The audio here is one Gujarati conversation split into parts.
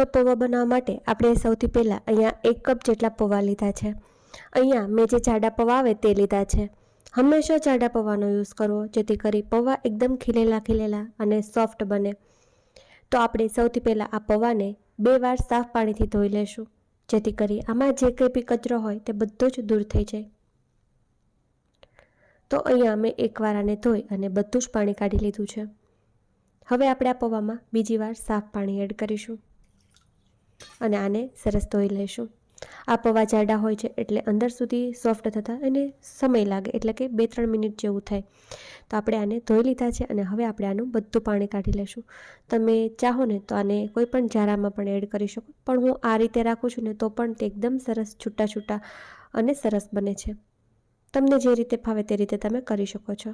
તો પૌવા બનાવવા માટે આપણે સૌથી પહેલાં અહીંયા એક કપ જેટલા પૌવા લીધા છે. અહીંયા મેં જે જાડા પૌવા આવે તે લીધા છે. હંમેશા જાડા પૌવાનો યુઝ કરવો જેથી કરી પૌવા એકદમ ખીલેલા ખીલેલા અને સોફ્ટ બને. તો આપણે સૌથી પહેલાં આ પૌવાને બે વાર સાફ પાણીથી ધોઈ લેશું, જેથી કરી આમાં જે કંઈ બી કચરો હોય તે બધો જ દૂર થઈ જાય. તો અહીંયા અમે એકવાર આને ધોઈ અને બધું જ પાણી કાઢી લીધું છે. હવે આપણે આ પૌવામાં બીજી વાર સાફ પાણી એડ કરીશું. અને આને સરસ ધોઈ લઈશું આ પૌવા જાડા હોય છે એટલે અંદર સુધી સોફ્ટ થતાં એને સમય લાગે, એટલે કે બે ત્રણ મિનિટ જેવું થાય. તો આપણે આને ધોઈ લીધા છે અને હવે આપણે આનું બધું પાણી કાઢી લઈશું તમે ચાહો ને તો આને કોઈ પણ જારામાં પણ એડ કરી શકો, પણ હું આ રીતે રાખું છું ને તો પણ તે એકદમ સરસ છૂટા છૂટા અને સરસ બને છે. તમને જે રીતે ફાવે તે રીતે તમે કરી શકો છો.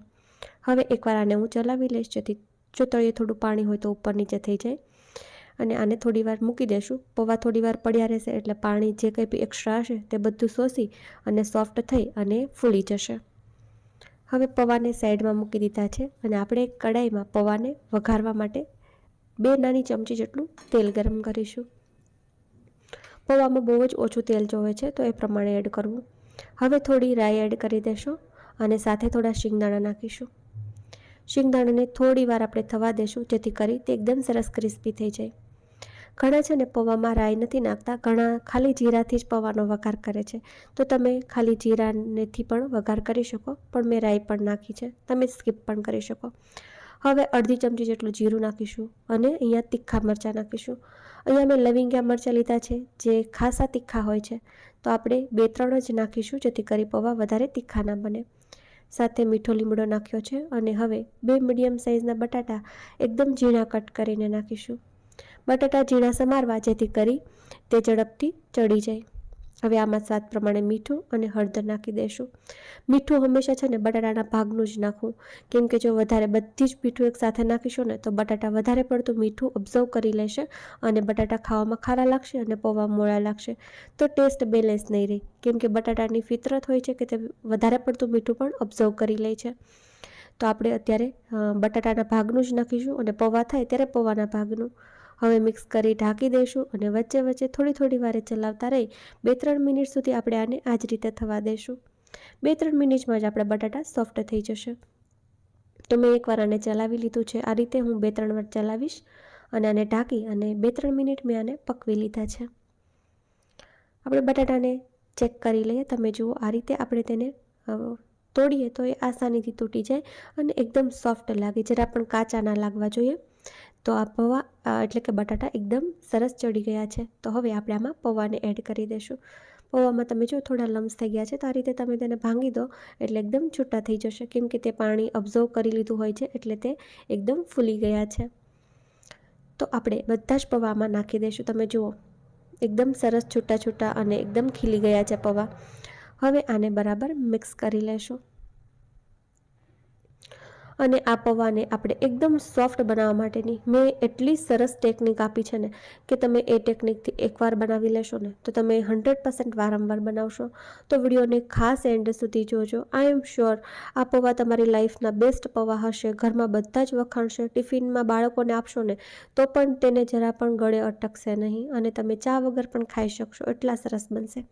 હવે એકવાર આને હું ચલાવી લઈશ જેથી જો તળિયે થોડું પાણી હોય તો ઉપર નીચે થઈ જાય. અને આને થોડીવાર મૂકી દેશું. પૌવા થોડી વાર પડ્યા રહેશે એટલે પાણી જે કંઈ બી એક્સ્ટ્રા હશે તે બધું શોષી અને સોફ્ટ થઈ અને ફૂલી જશે. હવે પૌવાને સાઈડમાં મૂકી દીધા છે અને આપણે કડાઈમાં પૌવાને વઘારવા માટે બે નાની ચમચી જેટલું તેલ ગરમ કરીશું. પૌવામાં બહુ જ ઓછું તેલ જોવે છે તો એ પ્રમાણે એડ કરવું. હવે થોડી રાઈ એડ કરી દેશો અને સાથે થોડા શિંગદાણા નાખીશું. શિંગદાણાને થોડી વાર આપણે થવા દેશું જેથી કરી તે એકદમ સરસ ક્રિસ્પી થઈ જાય. ઘણા છે ને પૌવામાં રાઈ નથી નાખતા, ઘણા ખાલી જીરાથી જ પૌવાનો વઘાર કરે છે. તો તમે ખાલી જીરાનેથી પણ વઘાર કરી શકો, પણ મેં રાઈ પણ નાખી છે. તમે સ્કીપ પણ કરી શકો. હવે અડધી ચમચી જેટલું જીરું નાખીશું અને અહીંયા તીખા મરચાં નાખીશું. અહીંયા મેં લવિંગિયા મરચાં લીધા છે, જે ખાસા તીખા હોય છે. તો આપણે બે ત્રણ જ નાખીશું, જેથી કરી પૌવા વધારે તીખા ના બને. સાથે મીઠો લીમડો નાખ્યો છે અને હવે બે મીડિયમ સાઇઝના બટાટા એકદમ ઝીણા કટ કરીને નાખીશું. બટાટા ઝીણા સમારવા જેથી કરી તે ઝડપથી ચડી જાય. હવે આમાં સ્વાદ પ્રમાણે મીઠું અને હળદર નાખી દઈશું મીઠું હંમેશા છે ને બટાટાના ભાગનું જ નાખવું. કેમ કે જો વધારે બધી જ મીઠું એક સાથે નાખીશું ને તો બટાટા વધારે પડતું મીઠું ઓબ્ઝર્વ કરી લેશે અને બટાટા ખાવામાં ખારા લાગશે અને પૌવા મોળા લાગશે. તો ટેસ્ટ બેલેન્સ નહીં રહે. કેમ કે બટાટાની ફિતરત હોય છે કે તે વધારે પડતું મીઠું પણ ઓબ્ઝર્વ કરી લે છે. તો આપણે અત્યારે બટાટાના ભાગનું જ નાખીશું અને પૌવા થાય ત્યારે પૌવાના ભાગનું. હવે મિક્સ કરી ઢાંકી દઈશું અને વચ્ચે વચ્ચે થોડી થોડી વારે ચલાવતા રહી બે ત્રણ મિનિટ સુધી આપણે આને આ જ રીતે થવા દઈશું. બે ત્રણ મિનિટમાં જ આપણા બટાટા સોફ્ટ થઈ જશે. તો મેં એકવાર આને ચલાવી લીધું છે. આ રીતે હું બે ત્રણ વાર ચલાવીશ અને આને ઢાંકી અને બે ત્રણ મિનિટ મેં આને પકવી લીધા છે. આપણે બટાટાને ચેક કરી લઈએ. તમે જુઓ, આ રીતે આપણે તેને તોડીએ તો એ આસાનીથી તૂટી જાય અને એકદમ સોફ્ટ લાગે. જરા પણ કાચા ના લાગવા જોઈએ. તો આ પૌવા એટલે કે બટાટા એકદમ સરસ ચડી ગયા છે. તો હવે આપણે આમાં પૌવાને એડ કરી દઈશું પૌવામાં તમે જો થોડા લમ્સ થઈ ગયા છે તો આ રીતે તમે તેને ભાંગી દો, એટલે એકદમ છૂટા થઈ જશે. કેમ કે તે પાણી ઓબ્ઝર્વ કરી લીધું હોય છે એટલે તે એકદમ ફૂલી ગયા છે. તો આપણે બધા જ પૌવામાં નાખી દઈશું તમે જુઓ, એકદમ સરસ છૂટા છૂટા અને એકદમ ખીલી ગયા છે પૌવા. હવે આને બરાબર મિક્સ કરી લેશું. અને આ પૌવાને આપણે એકદમ સોફ્ટ બનાવવા માટેની મેં એટલી સરસ ટેકનિક આપી છે ને કે તમે એ ટેકનિકથી એકવાર બનાવી લેશો ને તો તમે હંડ્રેડ પર્સન્ટ વારંવાર બનાવશો. તો વિડીયોને ખાસ એન્ડ સુધી જોજો. આઈ એમ શ્યોર આ પૌવા તમારી લાઈફના બેસ્ટ પૌવા હશે. ઘરમાં બધા જ વખાણશે. ટિફિનમાં બાળકોને આપશો ને તો પણ તેને જરા પણ ગળે અટકશે નહીં અને તમે ચા વગર પણ ખાઈ શકશો. એટલા સરસ બનશે.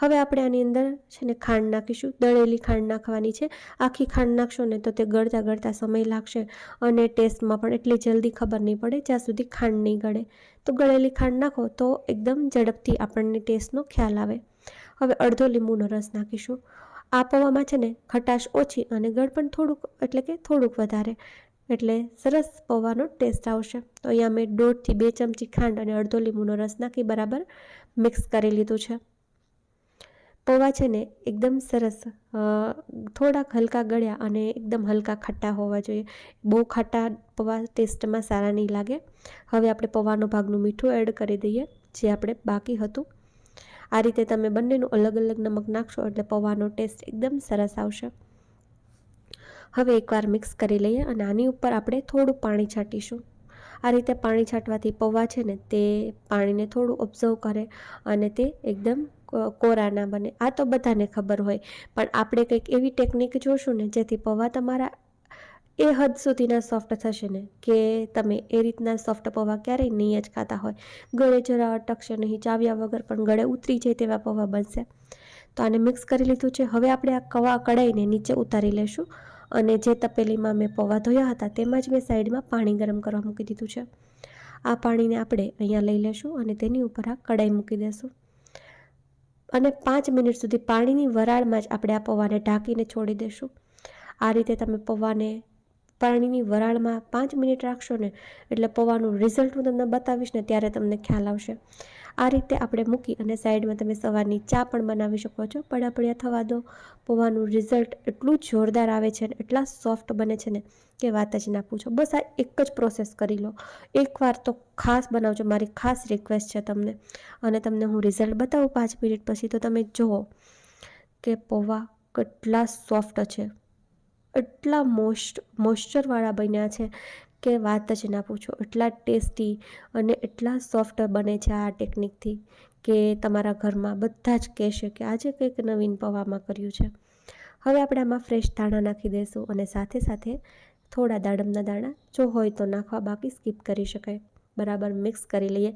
હવે આપણે આની અંદર છે ને ખાંડ નાખીશું. દળેલી ખાંડ નાખવાની છે. આખી ખાંડ નાખશો ને તો તે ગળતા ગળતા સમય લાગશે અને ટેસ્ટમાં પણ એટલી જલ્દી ખબર નહીં પડે જ્યાં સુધી ખાંડ નહીં ગળે. તો ગળેલી ખાંડ નાખો તો એકદમ ઝડપથી આપણને ટેસ્ટનો ખ્યાલ આવે. હવે અડધો લીંબુનો રસ નાખીશું. આ પૌવામાં છે ને ખટાશ ઓછી અને ગળ પણ થોડુંક, એટલે કે થોડુંક વધારે. એટલે સરસ પૌવાનો ટેસ્ટ આવશે. તો અહીંયા મેં દોઢથી બે ચમચી ખાંડ અને અડધો લીંબુનો રસ નાખી બરાબર મિક્સ કરી લીધું છે. પૌવા છે ને એકદમ સરસ. થોડાક હલકા ગળ્યા અને એકદમ હલકા ખાટા હોવા જોઈએ. બહુ ખાટા પૌવા ટેસ્ટમાં સારા નહીં લાગે. હવે આપણે પૌવાનો ભાગનું મીઠું એડ કરી દઈએ, જે આપણે બાકી હતું. આ રીતે તમે બંનેનું અલગ અલગ નમક નાખશો એટલે પૌવાનો ટેસ્ટ એકદમ સરસ આવશે. હવે એકવાર મિક્સ કરી લઈએ અને આની ઉપર આપણે થોડું પાણી છાંટીશું. આ રીતે પાણી છાંટવાથી પૌવા છે ને તે પાણીને થોડું ઓબ્ઝર્વ કરે અને તે એકદમ કોરા ના બને. આ તો બધાને ખબર હોય, પણ આપણે કંઈક એવી ટેકનિક જોશું ને જેથી પૌવા તમારા એ હદ સુધીના સોફ્ટ થશે ને કે તમે એ રીતના સોફ્ટ પૌવા ક્યારેય નહીં જ ખાતા હોય. ગળે જરા અટકશે નહીં, ચાવ્યા વગર પણ ગળે ઉતરી જાય તેવા પૌવા બનશે. તો આને મિક્સ કરી લીધું છે. હવે આપણે આ કવા કઢાઈને નીચે ઉતારી લેશું. અને જે તપેલીમાં મેં પૌવા ધોયા હતા તેમાં જ મેં સાઈડમાં પાણી ગરમ કરવા મૂકી દીધું છે. આ પાણીને આપણે અહીંયા લઈ લેશું અને તેની ઉપર આ કડાઈ મૂકી દેશું. અને પાંચ મિનિટ સુધી પાણીની વરાળમાં જ આપણે આ પૌવાને ઢાંકીને છોડી દેશું. આ રીતે તમે પૌવાને પાણીની વરાળમાં પાંચ મિનિટ રાખશો ને એટલે પૌવાનું રિઝલ્ટ હું તમને બતાવીશ ને ત્યારે તમને ખ્યાલ આવશે. આ રીતે આપણે મૂકી અને સાઈડમાં તમે સવારની ચા પણ બનાવી શકો છો. પડાપડિયા થવા દો. પૌવાનું રિઝલ્ટ એટલું જોરદાર આવે છે ને, એટલા સોફ્ટ બને છે ને કે વાત જ ના પૂછો. બસ આ એક જ પ્રોસેસ કરી લો. એકવાર તો ખાસ બનાવજો. મારી ખાસ રિક્વેસ્ટ છે તમને. અને તમને હું રિઝલ્ટ બતાવું પાંચ મિનિટ પછી તો તમે જુઓ કે પૌવા કેટલા સોફ્ટ છે. એટલા મોસ્ટ, મોઇશ્ચરવાળા બન્યા છે કે વાત જ ના પૂછો. એટલા ટેસ્ટી અને એટલા સોફ્ટ બને છે આ ટેકનિકથી કે તમારા ઘરમાં બધા જ કહેશે કે આજે કંઈક નવીન પૌવામાં કર્યું છે. હવે આપણે આમાં ફ્રેશ દાણા નાખી દઈશું અને સાથે સાથે થોડા દાડમના દાણા જો હોય તો નાખવા બાકી સ્કીપ કરી શકાય. બરાબર મિક્સ કરી લઈએ.